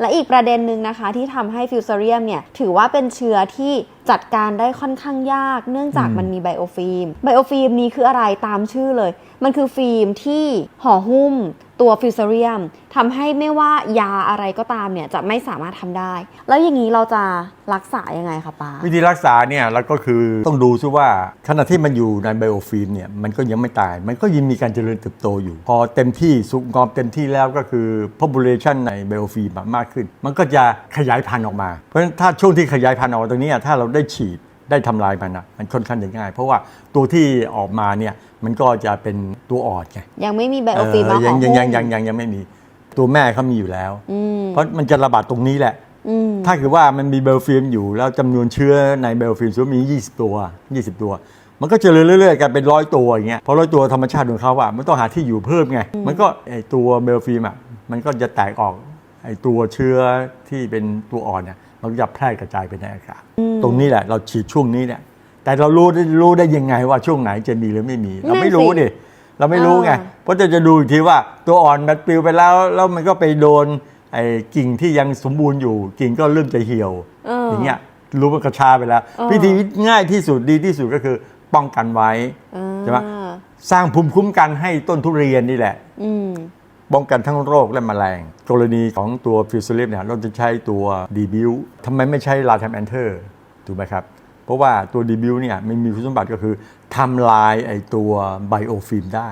และอีกประเด็นหนึ่งนะคะที่ทำให้ฟิวเซเรียมเนี่ยถือว่าเป็นเชื้อที่จัดการได้ค่อนข้างยาก เนื่องจากมมันมีไบโอฟิล์มไบโอฟิล์มนี้คืออะไรตามชื่อเลย มันคือฟิล์มที่ห่อหุ้ม ตัวฟิวเซเรียมทำให้ไม่ว่ายาอะไรก็ตามเนี่ยจะไม่สามารถทำได้ แล้วอย่างนี้เราจะรักษายังไงคะป้า วิธีรักษาเนี่ยเราก็คือต้องดูซิว่าขณะที่มันอยู่ในไบโอฟิล์มเนี่ยมันก็ยังไม่ตาย มันก็ยังมีการเจริญเติบโตอยู่ พอเต็มที่สุกงอมเต็มที่แล้วก็คือ population ในไบโอฟิล์มมากขึ้น มันก็จะขยายพันธุ์ออกมา เพราะฉะนั้นถ้าช่วงที่ขยายพันธุ์ออกมาตรงนี้ถ้าเราได้ฉีด ได้ทำลายมันอะมันค่อนข้างจะง่าย เพราะว่าตัวที่ออกมาเนี่ยมันก็จะเป็นตัวอ่อนไงยังไม่มีไบโอฟิล์มมาเออห่ยัองหุ้ยังมยังยังยังยังไม่มีตัวแม่เขามีอยู่แล้วอืมเพราะมันจะระบาดตรงนี้แหละอืมถ้าเกิดว่ามันมีเบลฟิล์มอยู่แล้วจำนวนเชื้อในเบลฟิล์มสมมติมี 20 ตัว 20 ตัว มันก็เจริญเรื่อยๆกันเป็นร้อยตัวอย่างเงี้ยเพราะร้อยตัวธรรมชาติของเขาอะมันต้องหาที่อยู่เพิ่มไง มันก็ไอตัวเบลฟิล์มอะมันก็จะแตกออกไอตัวเชื้อที่เป็นตัวอ่อนเนี่ย มันก็จะแพร่กระจายไปในอากาศ ตรงนี้แหละเราฉีดช่วงนี้เนี่ย แต่เรารู้ได้รู้ได้ยังไงว่าช่วงไหนจะมีหรือไม่มี เราไม่รู้ดิเราไม่รู้ไงอ่าเพราะจะจะดูอีกทีว่าตัวอ่อนมันปลิวไปแล้ว แล้วมันก็ไปโดนไอ้กิ่งที่ยังสมบูรณ์อยู่ กิ่งก็เริ่มจะเหี่ยวเออออย่างเงี้ยรู้มันกระชาไปแล้วเออวิธีง่ายที่สุดดีที่สุดก็คือป้องกันไว้อ่าใช่ไหมสร้างภูมิคุ้มกันให้ต้นทุเรียนนี่แหละอืม ป้องกันทั้งโรคและแมลง กรณีของตัวฟิวซิลิปเนี่ยเราจะใช้ตัวดีบิวทำไมไม่ใช้ลาแทมแอนเทอร์ถูกไหมครับ เพราะว่าตัวดีบิวเนี่ยมันมีคุณสมบัติก็คือทำลายไอตัวไบโอฟิล์มได้